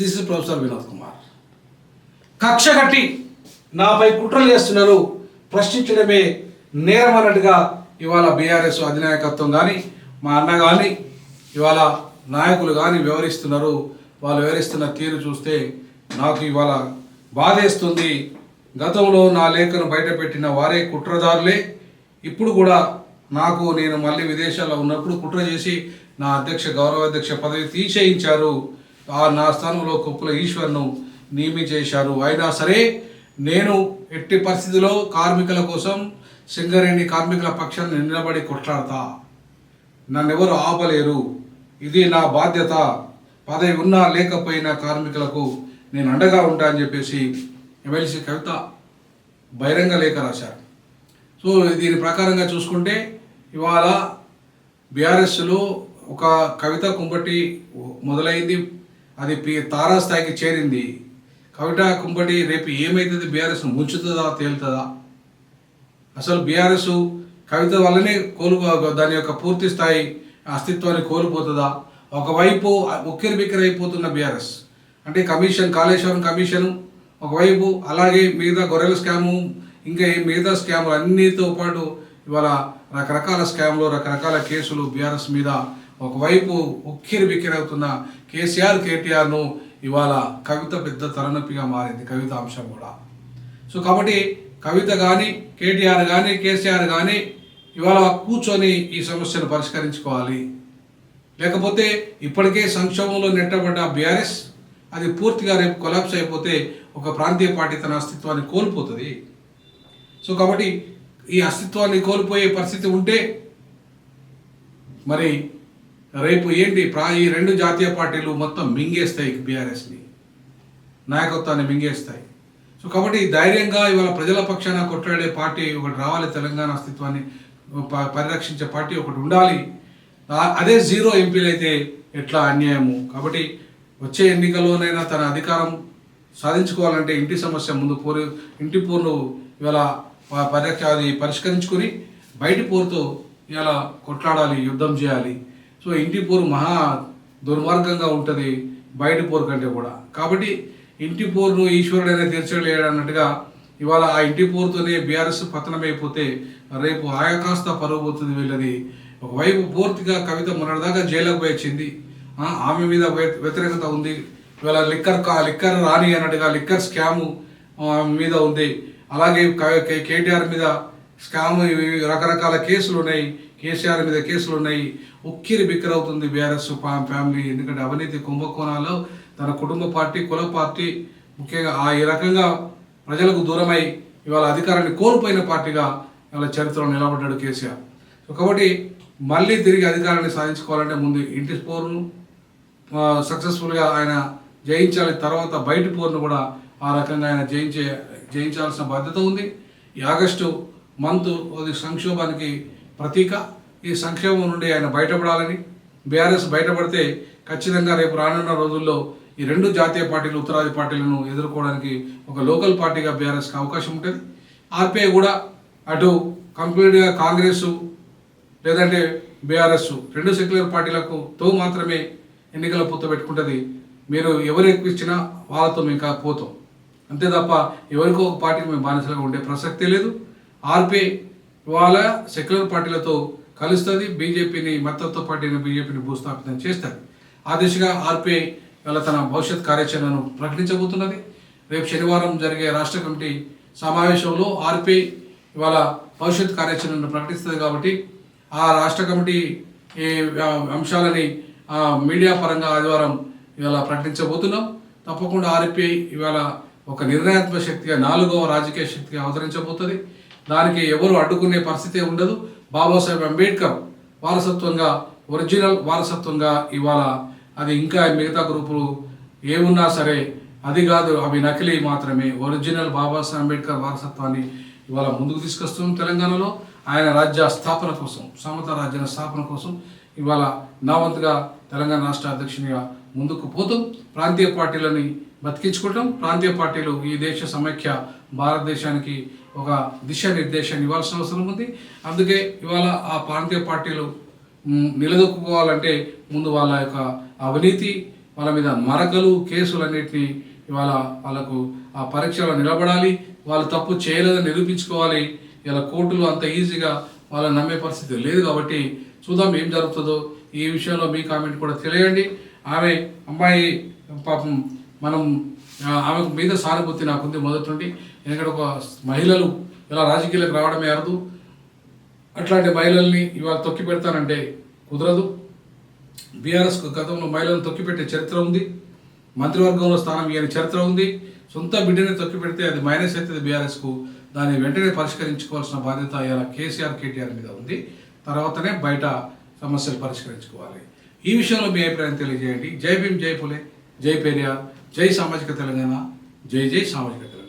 This is professor Vinod Kumar కక్ష కట్టి నాపై కుట్రలు చేస్తున్నారు. ప్రశ్నించడమే నేరం అన్నట్టుగా ఇవాళ బీఆర్ఎస్ అధినాయకత్వం కానీ మా అన్న కానీ ఇవాళ నాయకులు కానీ వివరిస్తున్నారు. వాళ్ళు వివరిస్తున్న తీరు చూస్తే నాకు ఇవాళ బాధేస్తుంది. గతంలో నా లేఖను బయటపెట్టిన వారే కుట్రదారులే. ఇప్పుడు కూడా నాకు నేను మళ్ళీ విదేశాల్లో ఉన్నప్పుడు కుట్ర చేసి నా అధ్యక్ష గౌరవ అధ్యక్ష పదవి తీసేయించారు ఆ నా స్థానంలో కుప్పల ఈశ్వర్ను నియమించేశారు. అయినా సరే నేను ఎట్టి పరిస్థితిలో కార్మికుల కోసం సింగరేణి కార్మికుల పక్షాన్ని నిలబడి కొట్లాడతా. నన్నెవరు ఆపలేరు. ఇది నా బాధ్యత. పదవి ఉన్నా లేకపోయినా కార్మికులకు నేను అండగా ఉంటా అని చెప్పేసి ఎమ్మెల్సీ కవిత బహిరంగ లేఖ రాశారు. సో దీని ప్రకారంగా చూసుకుంటే ఇవాళ బీఆర్ఎస్లో ఒక కవిత కుంపటి మొదలైంది. అది పి తారాస్థాయికి చేరింది. కవిత కుంపటి రేపు ఏమైతుంది? బీఆర్ఎస్ ముంచుతుందా? తేలుతుందా? అసలు బీఆర్ఎస్ కవిత వల్లనే కోల్పో దాని యొక్క పూర్తి స్థాయి అస్తిత్వాన్ని కోల్పోతుందా? ఒకవైపు ఉక్కిరి బిక్కిరి అయిపోతున్న బీఆర్ఎస్. అంటే కమిషన్ కాళేశ్వరం కమిషను ఒకవైపు అలాగే మిగతా గొర్రెల స్కాము ఇంకా మిగతా స్కాములు అన్నిటితో పాటు ఇవాళ రకరకాల స్కామ్లు రకరకాల కేసులు బీఆర్ఎస్ మీద ఒకవైపు ఉక్కిరి బిక్కిరవుతున్న కేసీఆర్ కేటీఆర్ను ఇవాళ కవిత పెద్ద తలనొప్పిగా మారింది కవిత అంశం కూడా. సో కాబట్టి కవిత కానీ కేటీఆర్ కానీ కేసీఆర్ కానీ ఇవాళ కూర్చొని ఈ సమస్యను పరిష్కరించుకోవాలి. లేకపోతే ఇప్పటికే సంక్షోభంలో నెట్టబడ్డ బీఆర్ఎస్ అది పూర్తిగా రేపు కొలాప్స్ అయిపోతే ఒక ప్రాంతీయ పార్టీ తన అస్తిత్వాన్ని కోల్పోతుంది. సో కాబట్టి ఈ అస్తిత్వాన్ని కోల్పోయే పరిస్థితి ఉంటే మరి రేపు ఏంటి? ప్రా ఈ రెండు జాతీయ పార్టీలు మొత్తం మింగేస్తాయి బీఆర్ఎస్ని. నాయకత్వాన్ని మింగేస్తాయి. సో కాబట్టి ధైర్యంగా ఇవాళ ప్రజల పక్షాన కొట్లాడే పార్టీ ఒకటి రావాలి తెలంగాణ అస్తిత్వాన్ని ప- పరిరక్షించే పార్టీ ఒకటి ఉండాలి. అదే జీరో ఎంపీలు అయితే ఎట్లా అన్యాయము? కాబట్టి వచ్చే ఎన్నికల్లోనైనా తన అధికారం సాధించుకోవాలంటే ఇంటి సమస్య ముందు పోరు ఇంటి పూర్లు ఇవాళ ప- పరిరక్ష అది పరిష్కరించుకొని బయటి పోరుతో ఇలా కొట్లాడాలి యుద్ధం చేయాలి. సో ఇంటి పోరు మహా దుర్మార్గంగా ఉంటుంది బయట పోరు కంటే కూడా. కాబట్టి ఇంటి పోరును ఈశ్వరుడైనా తీర్చలేడు అన్నట్టుగా ఇవాళ ఆ ఇంటి పోరుతోనే బీఆర్ఎస్ పతనమైపోతే రేపు ఆయాకాస్త కాస్త వీళ్ళది. ఒకవైపు పూర్తిగా కవిత మొన్నటిదాకా జైలుకు పోయి వచ్చింది. ఆమె మీద వ్యతిరేకత ఉంది. ఇవాళ లిక్కర్ కా- లిక్కర్ రాని అన్నట్టుగా లిక్కర్ స్కాము ఆమె మీద ఉంది. అలాగే కేటీఆర్ మీద స్కామ్ ఇవి రకరకాల కేసులు ఉన్నాయి. కేసీఆర్ మీద కేసులు ఉన్నాయి ఉక్కిరి బిక్కిరవుతుంది బీఆర్ఎస్ ఫా- ఫ్యామిలీ. ఎందుకంటే అవినీతి కుంభకోణాల్లో తన కుటుంబ పార్టీ కుల పార్టీ ముఖ్యంగా ఆ ఈ రకంగా ప్రజలకు దూరమై ఇవాళ అధికారాన్ని కోల్పోయిన పార్టీగా ఇవాళ చరిత్రలో నిలబడ్డాడు కేసీఆర్. సో కాబట్టి మళ్ళీ తిరిగి అధికారాన్ని సాధించుకోవాలంటే ముందు ఇంటి పోరును సక్సెస్ఫుల్గా ఆయన జయించాలి. తర్వాత బయటి పోరును కూడా ఆ రకంగా ఆయన జయించే జయించాల్సిన బాధ్యత ఉంది. ఈ ఆగస్టు మంత్ అది సంక్షోభానికి ప్రతీక. ఈ సంక్షేమం నుండి ఆయన బయటపడాలని బీఆర్ఎస్ బయటపడితే ఖచ్చితంగా రేపు రానున్న రోజుల్లో ఈ రెండు జాతీయ పార్టీలు ఉత్తరాది పార్టీలను ఎదుర్కోవడానికి ఒక లోకల్ పార్టీగా బీఆర్ఎస్కి అవకాశం ఉంటుంది. ఆర్పీఐ కూడా అటు కంప్లీట్గా కాంగ్రెస్ లేదంటే బీఆర్ఎస్ రెండు సెక్యులర్ పార్టీలకు తో మాత్రమే ఎన్నికల పొత్తు పెట్టుకుంటుంది. మీరు ఎవరు ఎక్కువ ఇచ్చినా వాళ్ళతో మేము పోతాం అంతే తప్ప ఎవరికో ఒక పార్టీకి మేము బానిసలుగా ఉండే ప్రసక్తే లేదు. ఆర్పీఐ ఇవాళ సెక్యులర్ పార్టీలతో కలుస్తుంది. బీజేపీని మద్దతు పార్టీని బీజేపీని భూస్థాపితం చేస్తుంది. ఆ దిశగా ఆర్పీఐ ఇవాళ తన భవిష్యత్ కార్యాచరణను ప్రకటించబోతున్నది. రేపు శనివారం జరిగే రాష్ట్ర కమిటీ సమావేశంలో ఆర్పీఐ ఇవాళ భవిష్యత్ కార్యాచరణను ప్రకటిస్తుంది కాబట్టి ఆ రాష్ట్ర కమిటీ ఈ అంశాలని మీడియా పరంగా ఆదివారం ఇవాళ ప్రకటించబోతున్నాం. తప్పకుండా ఆర్పీఐ ఇవాళ ఒక నిర్ణయాత్మక శక్తిగా నాలుగవ రాజకీయ శక్తిగా అవతరించబోతుంది. దానికి ఎవరు అడ్డుకునే పరిస్థితి ఉండదు. బాబాసాహెబ్ అంబేద్కర్ వారసత్వంగా ఒరిజినల్ వారసత్వంగా ఇవాళ అది ఇంకా మిగతా గ్రూపులు ఏమున్నా సరే అది కాదు అవి నకిలీ మాత్రమే. ఒరిజినల్ బాబాసాహెబ్ అంబేద్కర్ వారసత్వాన్ని ఇవాళ ముందుకు తీసుకొస్తున్నాం తెలంగాణలో. ఆయన రాజ్య స్థాపన కోసం సమత రాజ్యాల స్థాపన కోసం ఇవాళ నా వంతుగా తెలంగాణ రాష్ట్ర అధ్యక్షునిగా ముందుకు పోతూ ప్రాంతీయ పార్టీలని బతికించుకుంటాం ప్రాంతీయ పార్టీలు ఈ దేశ సమైక్య భారతదేశానికి ఒక దిశానిర్దేశాన్ని ఇవ్వాల్సిన అవసరం ఉంది. అందుకే ఇవాళ ఆ ప్రాంతీయ పార్టీలు నిలదొక్కుకోవాలంటే ముందు వాళ్ళ యొక్క అవినీతి వాళ్ళ మీద మరకలు కేసులన్నిటినీ ఇవాళ వాళ్ళకు ఆ పరీక్షలో నిలబడాలి. వాళ్ళు తప్పు చేయలేదని నిరూపించుకోవాలి. ఇలా కోర్టులు అంత ఈజీగా వాళ్ళని నమ్మే పరిస్థితి లేదు కాబట్టి చూద్దాం ఏం జరుగుతుందో. ఈ విషయంలో మీ కామెంట్ కూడా తెలియండి. ఆమె అమ్మాయి పాపం మనం ఆమె మీద సానుభూతి నాకుంది మొదటి నుండి. ఎందుకంటే ఒక మహిళలు ఇలా రాజకీయాలకు రావడమే అరదు. అట్లాంటి మహిళల్ని ఇవాళ తొక్కి పెడతానంటే కుదరదు. బీఆర్ఎస్ గతంలో మహిళలను తొక్కిపెట్టే చరిత్ర ఉంది. మంత్రివర్గంలో స్థానం ఇవ్వని చరిత్ర ఉంది. సొంత బిడ్డని తొక్కి పెడితే అది మైనస్ అవుతుంది బీఆర్ఎస్కు. దాన్ని వెంటనే పరిష్కరించుకోవాల్సిన బాధ్యత ఇలా కేసీఆర్ కేటీఆర్ మీద ఉంది. తర్వాతనే బయట సమస్యలు పరిష్కరించుకోవాలి. ఈ విషయంలో మీ అభిప్రాయం తెలియజేయండి. జై భీమ్ జై పులే. జై పెరియార్. జై సామాజిక తెలంగాణ జై జై సామాజిక తెలంగాణ.